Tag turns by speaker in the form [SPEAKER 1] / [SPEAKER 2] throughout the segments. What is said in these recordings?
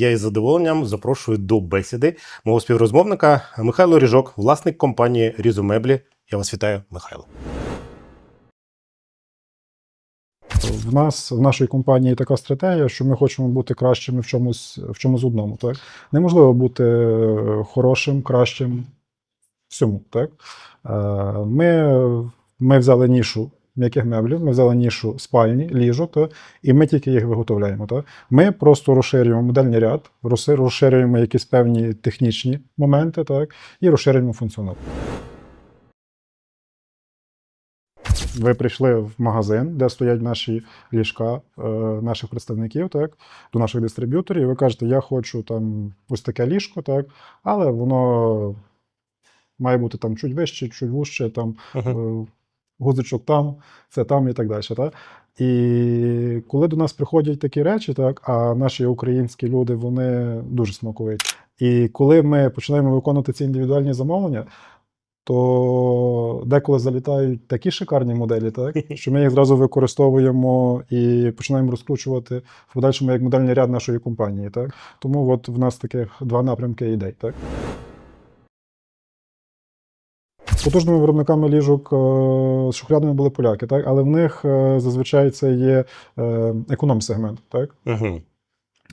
[SPEAKER 1] я із задоволенням запрошую до бесіди мого співрозмовника Михайло Ріжок, власник компанії Різомеблі. Я вас вітаю, Михайло.
[SPEAKER 2] В нас в нашій компанії така стратегія, що ми хочемо бути кращими в чомусь в чомусь одному. Так неможливо бути е, хорошим, кращим всьому. Так Е, ми, ми взяли нішу м'яких меблів, ми взяли нішу спальні, ліжок, так? і ми тільки їх виготовляємо. Так? Ми просто розширюємо модельний ряд, розширюємо якісь певні технічні моменти, так? і розширюємо функціонал. Ви прийшли в магазин, де стоять наші ліжка е, наших представників, так, до наших дистриб'юторів, і ви кажете, я хочу там ось таке ліжко, так, але воно має бути там чуть вище, чуть вужче, там е, гузичок там, це там і так далі. Так? І коли до нас приходять такі речі, так, а наші українські люди вони дуже смаковиті. І коли ми починаємо виконувати ці індивідуальні замовлення, то деколи залітають такі шикарні моделі, так, що ми їх зразу використовуємо і починаємо розкручувати в подальшому як модельний ряд нашої компанії. Так? Тому от в нас таких два напрямки ідей. Так? Потужними виробниками ліжок е, з шухлядами були поляки, так? але в них е, зазвичай це є е, економ-сегмент. Так?
[SPEAKER 1] Угу.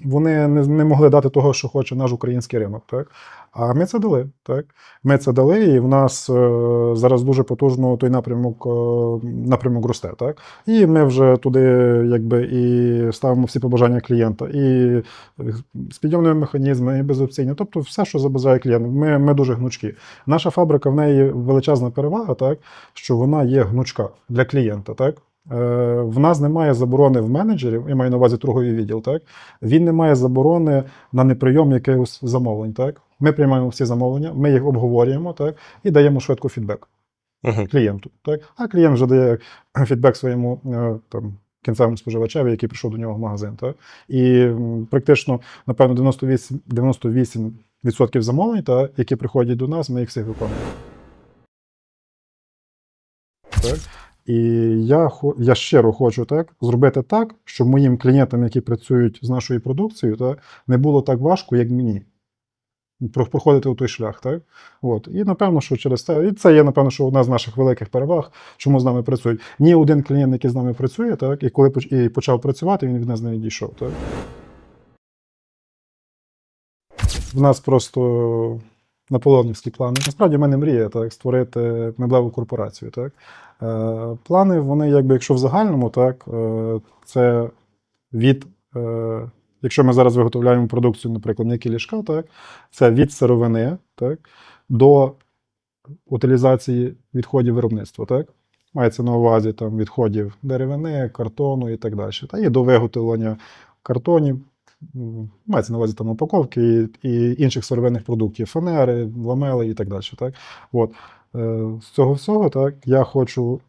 [SPEAKER 2] Вони не, не могли дати того, що хоче наш український ринок. Так? А ми це дали. Так? Ми це дали, і в нас е, зараз дуже потужно той напрямок, е, напрямок росте. Так? І ми вже туди якби, і ставимо всі побажання клієнта, і з підйомними механізмами, і безопційні. Тобто все, що забажає клієнт. Ми, ми дуже гнучкі. Наша фабрика в неї величезна перевага, так? що вона є гнучка для клієнта. Так? Е, В нас немає заборони в менеджерів, я маю на увазі торговий відділ, так? Він не має заборони на неприйом якихось замовлень. Так? Ми приймаємо всі замовлення, ми їх обговорюємо так? і даємо швидко фідбек
[SPEAKER 1] Угу.
[SPEAKER 2] клієнту. Так? А клієнт вже дає фідбек своєму е, там, кінцевому споживачеві, який прийшов до нього в магазин. Так? І практично, напевно, 98, 98% замовлень, так, які приходять до нас, ми їх всіх виконуємо. Так? І я, я щиро хочу так, зробити так, щоб моїм клієнтам, які працюють з нашою продукцією, так, не було так важко, як мені. Проходити у той шлях, так? От. І напевно, що через це, і це є, напевно, що одна з наших великих переваг, чому з нами працюють. Ні один клієнт, який з нами працює, так, і коли і почав працювати, він від нас не відійшов. Так? В нас просто наполеонівські плани. Насправді в мене мрія так, створити меблеву корпорацію. Так? Е, плани, вони, якби, якщо в загальному, так, е, це від. Е, Якщо ми зараз виготовляємо продукцію, наприклад, м'які ліжка, так, це від сировини так, до утилізації відходів виробництва. Так? Мається на увазі там, відходів деревини, картону і так далі. Та і до виготовлення картонів, мається на увазі там упаковки і, і інших сировинних продуктів, фанери, ламели і так далі. Так? От. Е, З цього всього так, я хочу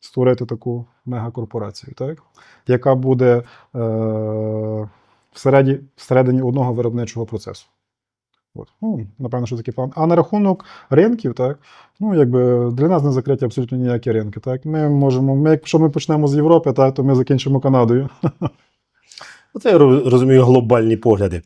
[SPEAKER 2] створити таку мегакорпорацію, так? яка буде е, всереді, всередині одного виробничого процесу. От. Ну, напевно, що такий план. А на рахунок ринків, так, ну, якби для нас не закриті абсолютно ніякі ринки. Так. Ми можемо, ми, якщо ми почнемо з Європи, так, то ми закінчимо Канадою.
[SPEAKER 1] Оце я розумію глобальні погляди.